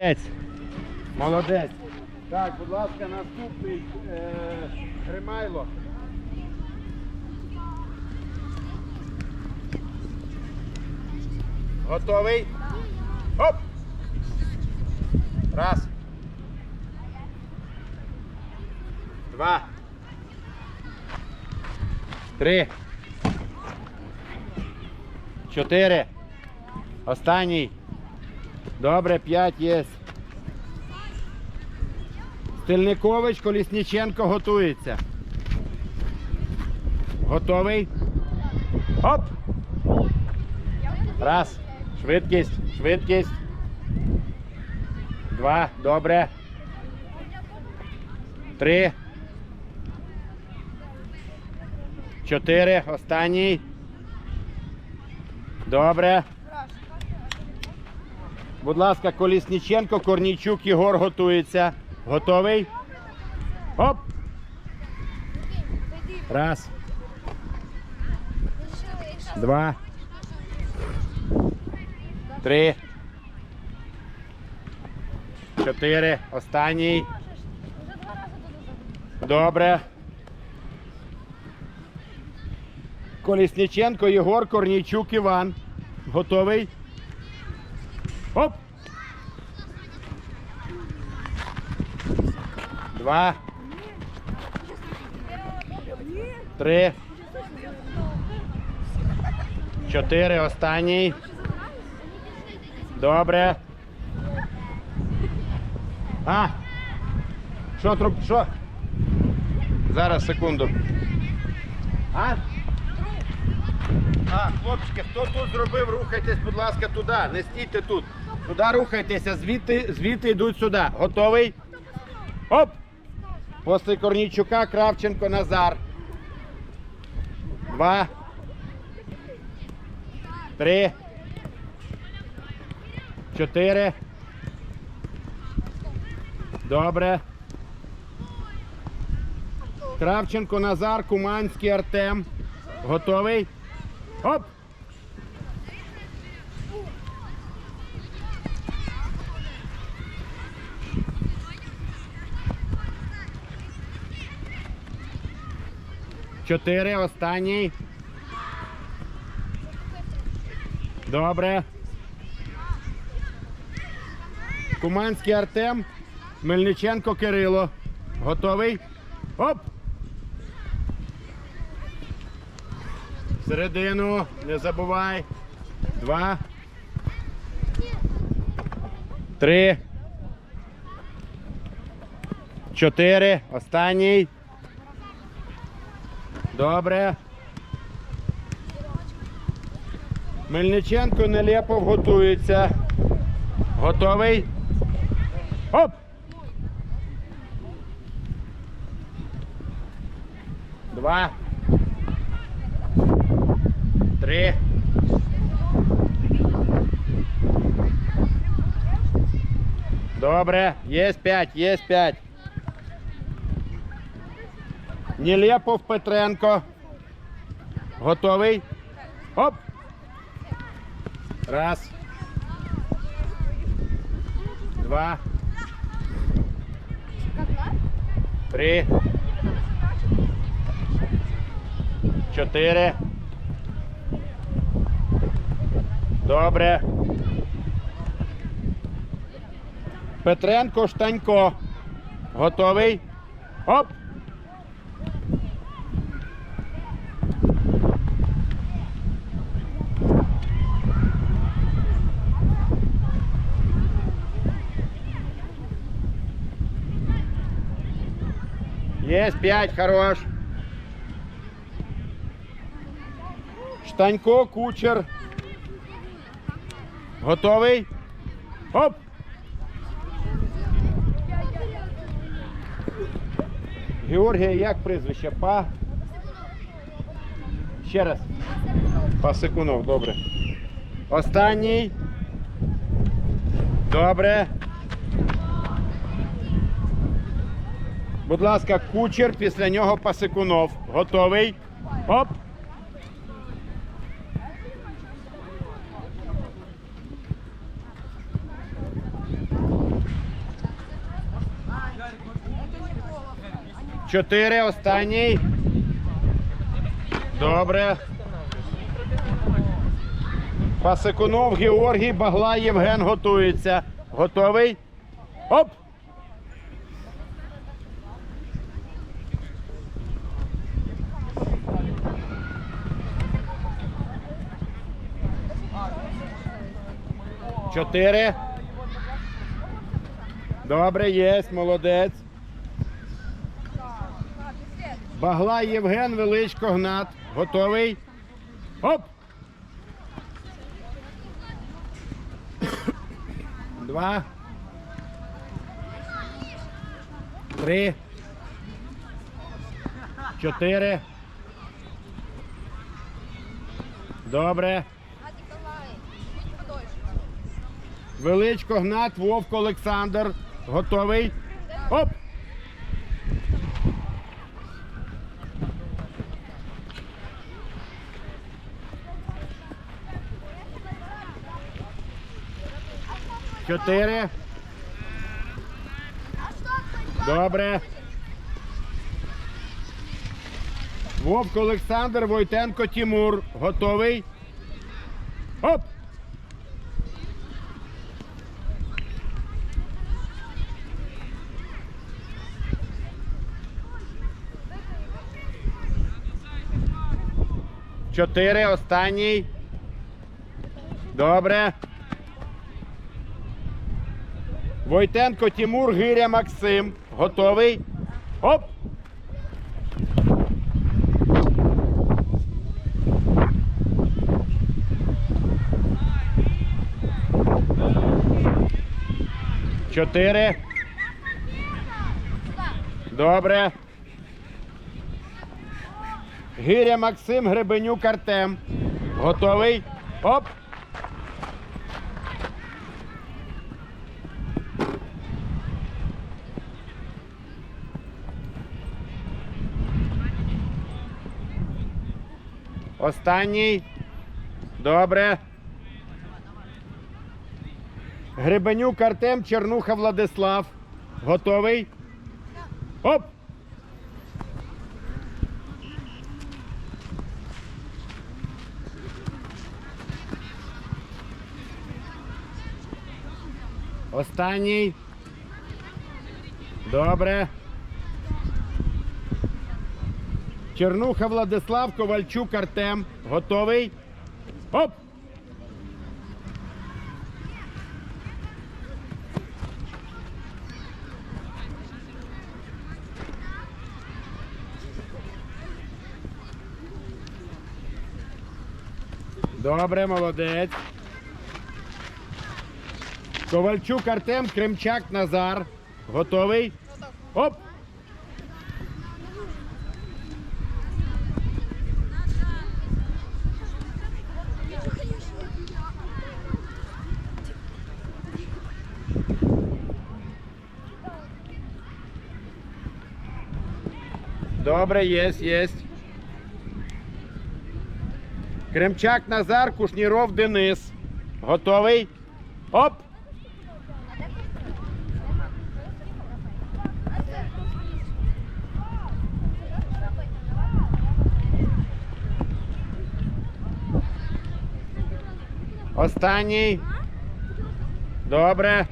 Молодець. Молодець. Так, будь ласка, наступний е. Готовий? Оп! Раз. Два. Три. Чотири. Останній. Добре, п'ять є. Стельникович, Колісніченко готується. Готовий? Оп! Раз. Швидкість, швидкість. Два. Добре. Три. Чотири. Останній. Добре. Будь ласка, Колісніченко, Корнійчук, Єгор готується. Готовий? Оп! Раз. Два. Три. Чотири. Останній. Добре. Колісніченко, Єгор, Корнійчук, Іван. Готовий? Оп! Два. Три. Чотири. Останній. Добре. А. Що труб? Що? Зараз, секунду. А? А, хлопчики, хто тут зробив, рухайтесь, будь ласка, туди. Не стійте тут. Туди рухайтеся, звідти, звідти йдуть сюди. Готовий? Оп! Після Корнійчука Кравченко Назар. Два. Три. Чотири. Добре. Кравченко Назар, Куманський Артем. Готовий? Оп! Чотири, останній. Добре. Куманський Артем. Мельниченко Кирило. Готовий? Оп! Середину, не забувай. Два. Три. Чотири. Останній. Добре. Мельниченко Нелепов готується. Готовий? Оп! Два. Три. Добре, є п'ять, є п'ять. Нелепов Петренко. Готовий? Оп! Раз. Два. Три. Чотири. Добре. Петренко Штанько. Готовий? Оп! Есть пять, хорош. Штанько, кучер. Готовий? Оп! Георгія, як прізвище? Па. Ще раз. Пасикунов, добре. Останній. Добре. Будь ласка, кучер, після нього пасикунов. Готовий. Оп! Чотири. Останній. Добре. Пасикунов Георгій Багла Євген готується. Готовий? Оп! Чотири. Добре, є, молодець. Багла Євген, Величко Гнат. Готовий? Оп! Два. Три. Чотири. Добре. Величко Гнат, Вовк Олександр. Готовий? Оп! Чотири. Добре. Вовк Олександр, Войтенко Тімур. Готовий? Оп! Чотири, останній. Добре. Войтенко Тимур, Гиря Максим. Готовий? Оп! Чотири. Добре. Гиря Максим, Гребенюк Артем. Готовий? Оп! Останній. Добре. Гребенюк Артем, Чернуха Владислав. Готовий? Оп! Останній. Добре. Чернуха Владислав, Ковальчук Артем. Готовий? Оп! Добре, молодець. Ковальчук Артем, Кремчак Назар. Готовий? Оп! Добре, єсть, єсть. Кремчак Назар, Кушніров Денис. Готовий? Оп! Останній. Добре.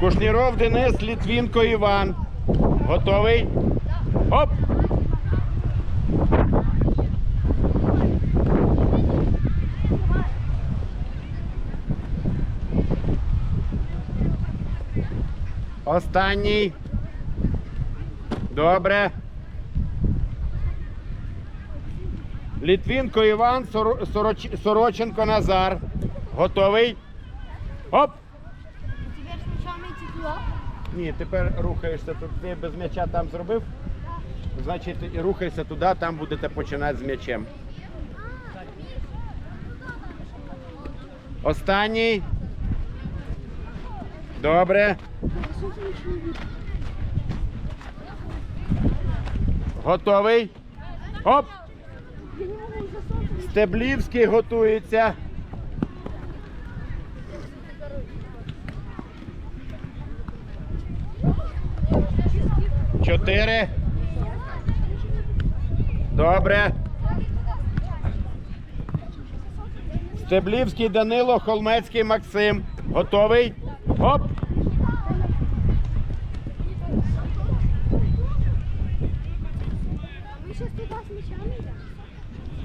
Кушніров Денис, Літвінко Іван. Готовий? Оп! Останній. Добре. Літвінко Іван, Сороч- Сороченко Назар. Готовий? Оп! Идти туда. Ні, тепер рухаєшся тут. Ти без м'яча там зробив. Значить, рухайся туди, там будете починати з м'ячем. Останній. Добре. Готовий. Оп! Стеблівський готується. Чотири. Добре. Стеблівський Данило, Холмецький Максим. Готовий? Оп!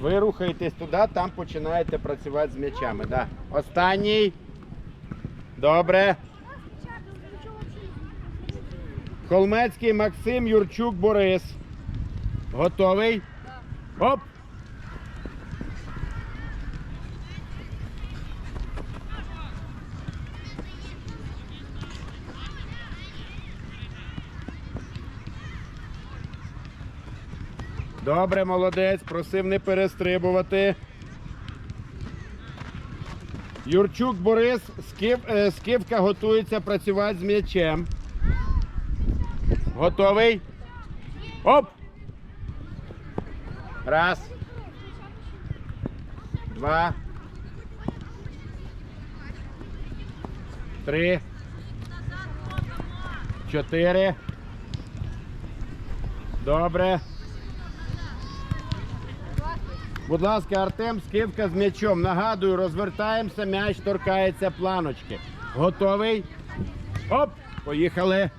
Ви рухаєтесь туди, там починаєте працювати з м'ячами. Да. Останній. Добре. Холмецький Максим, Юрчук Борис. Готовий? Оп! Добре, молодець, просив не перестрибувати. Юрчук Борис, Скив, е, Скивка готується працювати з м'ячем. Готовий? Оп! Раз. Два. Три. Чотири. Добре. Будь ласка, Артем Скивка з м'ячом. Нагадую, розвертаємося, м'яч торкається планочки. Готовий? Оп! Поїхали.